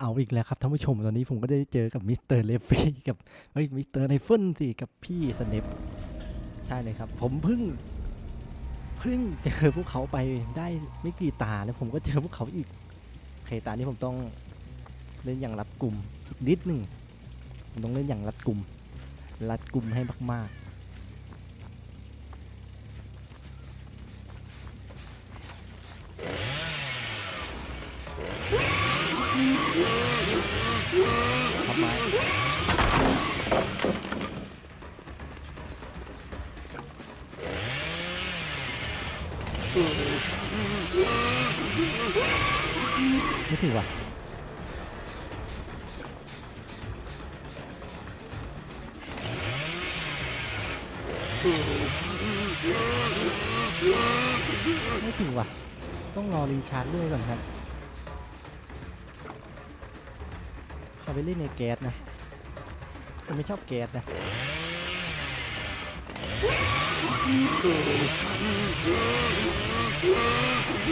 เอาอีกแล้วครับท่านผู้ชมตอนนี้ผมก็ได้เจอกับมิสเตอร์เลฟฟี่กับเฮ้ยมิสเตอร์ไรเฟิลสิกับพี่สเนปใช่เลยครับ ผมเพิ่งเพิ่งเจอพวกเขาไปได้ไม่กี่ตาแล้วผมก็เจอพวกเขาอีกโอเคตานี้ผมต้องเล่นอย่างรัดกลุ่มอีกนิดหนึ่งผมต้องเล่นอย่างรัดกลุ่มรัดกลุ่มให้มากๆ ไม่ถึงว่ะไม่ถึงว่ะ ต้องรอรีชาร์จด้วยก่อนครับเขาไปเล่นในแก๊สนะผมไม่ชอบแก๊สนะ ต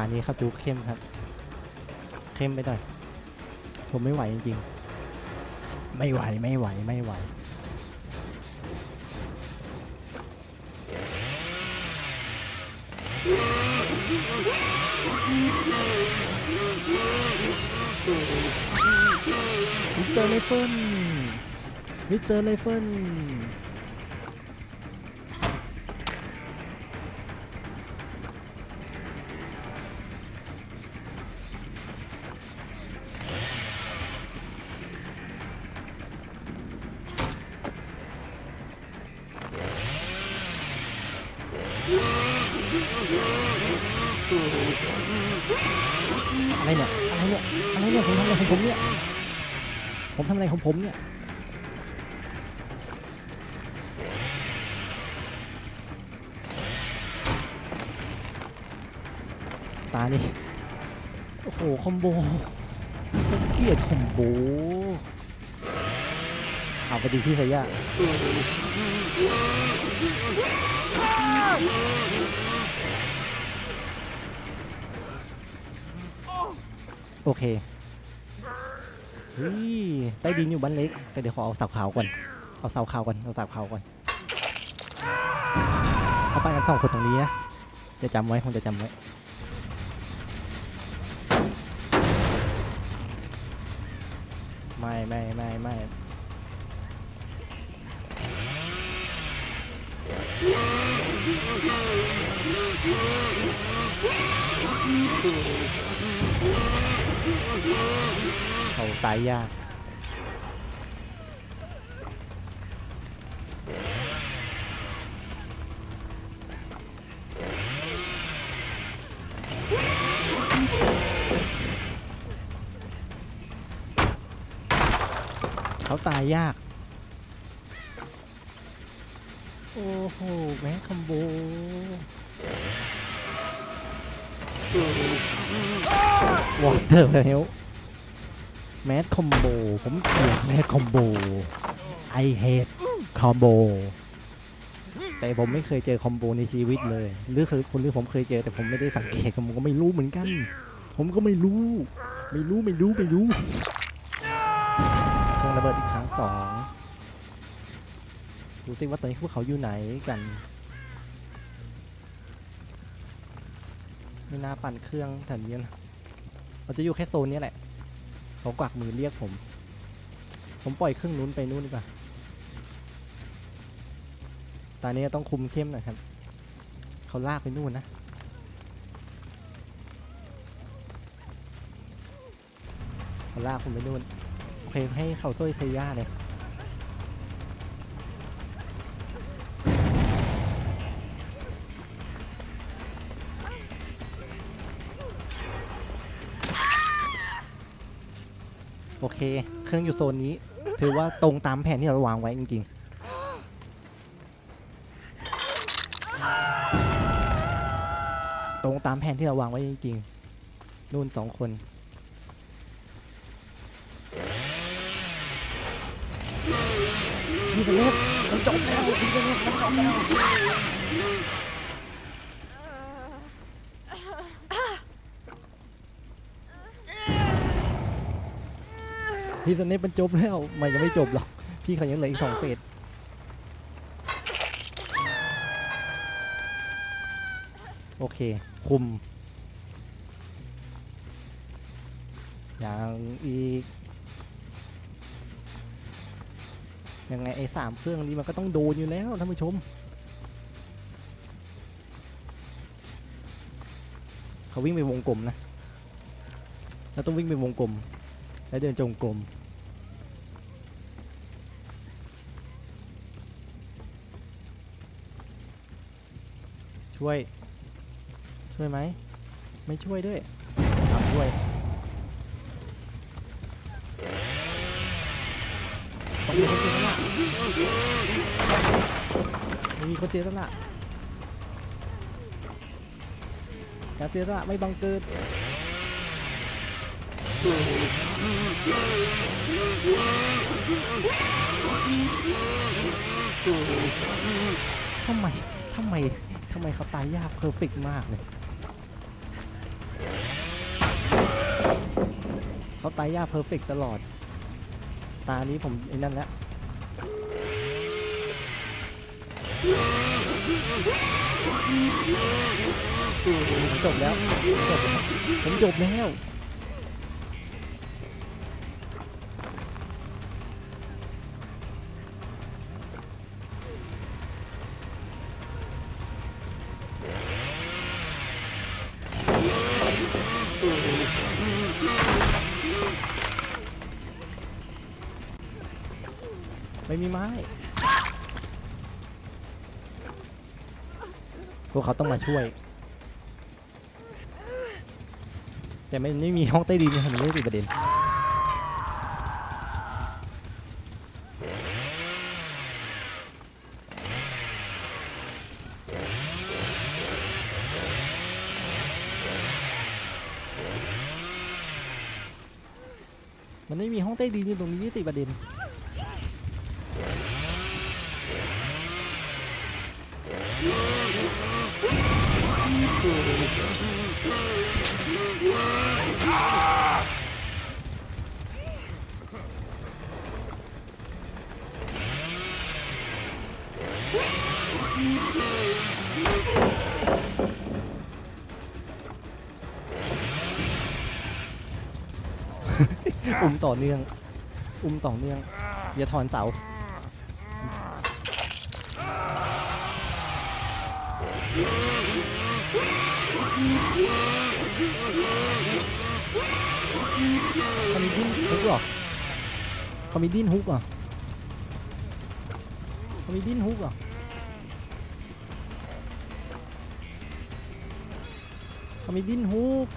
านี้ครับจูเข้มครับ เข้มไปหน่อยผมไม่ไหวจริงๆ ไม่ไหวไม่ไหวไม่ไหว มิสเตอร์เลเฟิลมิสเตอร์เลเฟิล อะไรเนี่ย อะไรเนี่ย อะไรเนี่ย ผมทำอะไรของผมเนี่ย ผมทำอะไรของผมเนี่ย ตานี่ โอ้โห คอมโบเกลียดคอมโบ เอาไปดีที่สายะ โอเคเฮ้ยใต้ดินอยู่บ้านเล็ก แต่เดี๋ยวขอเอาเสาขาวก่อน เอาเสาขาวก่อน เอาเสาขาวก่อน เอาไปกันสองคนตรงนี้นะ จะจำไว้คงจะจำไว้ ไม่ไม่ไม่ไม่ เขาตายยากเขาตายยาก โอ้โห แม่คอมโบวอเตอร์เฮล แมสคอมโบผมเกลียดแมสคอมโบไอเฮดคอมโบแต่ผมไม่เคยเจอคอมโบในชีวิตเลยหรือคือคนที่ผมเคยเจอแต่ผมไม่ได้สังเกตผมก็ไม่รู้เหมือนกัน ผมก็ไม่รู้ ไม่รู้ไม่รู้ไม่รู้เครื่องระเบิดอีกครั้งสองดูสิว่าตอนนี้พวกเขาอยู่ไหนกันไม่น่าปั่นเครื่องแถวนี้นะเราจะอยู่แค่โซนนี้แหละ เขากวักมือเรียกผม ผมปล่อยเครื่องนู้นไปนู่นดีกว่า ตอนนี้ต้องคุมเข้มหน่อยครับ เขาลากไปนู่นนะ เขาลากผมไปนู่น โอเคให้เขาช่วยเซย่าเลย โอเค เครื่องอยู่โซนนี้ ถือว่าตรงตามแผนที่เราวางไว้จริงๆ ตรงตามแผนที่เราวางไว้จริงๆ นู่นสองคนพี่สเลฟมันจบแล้วพี่สเลฟมันจบแล้ว พี่สเนปมันจบแล้วมันยังไม่จบหรอกพี่เขายังเหลืออีกสองเฟสโอเค คุม อย่างอีก ยังไงไอ้สามเครื่องนี้มันก็ต้องโดนอยู่แล้วท่านผู้ชม เขาวิ่งไปวงกลมนะ เราต้องวิ่งไปวงกลม และเดินจงกรม ช่วย ช่วยไหม ไม่ช่วยด้วยทำช่วยต้องมีคนเจอแล้วมีคนเจอแล้วการเจอแล้วไม่บังเกิดทำไมทำไมำไมเขาตายยากเพอร์เฟกมากเลยเขาตายยากเพอร์เฟกตลอด ตานี้ผมไอ้นั่นแล้วผมจบแล้วจบแล้ว ผมจบแล้ว ไม่มีไม้ พวกเขาต้องมาช่วย แต่ไม่ไม่มีห้องใต้ดินนะมันไม่ติดประเด็น มันไม่มีห้องใต้ดินอยู่ตรงนี้สิดประเด็น อุ้มต่อเนื่อง อุ้มต่อเนื่อง อย่าถอนเสาเขามีดิ้นฮุกเหรอเขามีดิ้นฮุกเหรอเขามีดิ้นฮุกเหรอเขามีดิ้นฮุก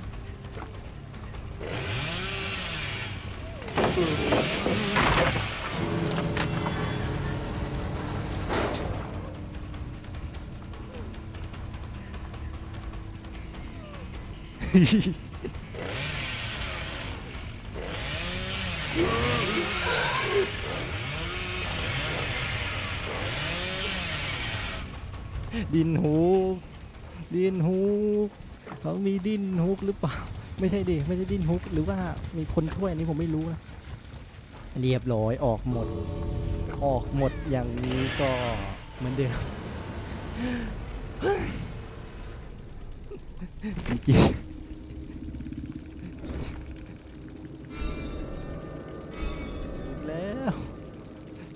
ดินฮุกดินฮุกเขามีดินฮุกหรือเปล่า ไม่ใช่ดิไม่ใช่ดินฮุกหรือว่ามีคนช่วยอันนี้ผมไม่รู้นะเรียบร้อยออกหมด ออกหมดอย่างนี้ก็เหมือนเดิมจริง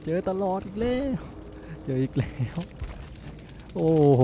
เจอตลอดอีกแล้ว เจออีกแล้ว โอ้โห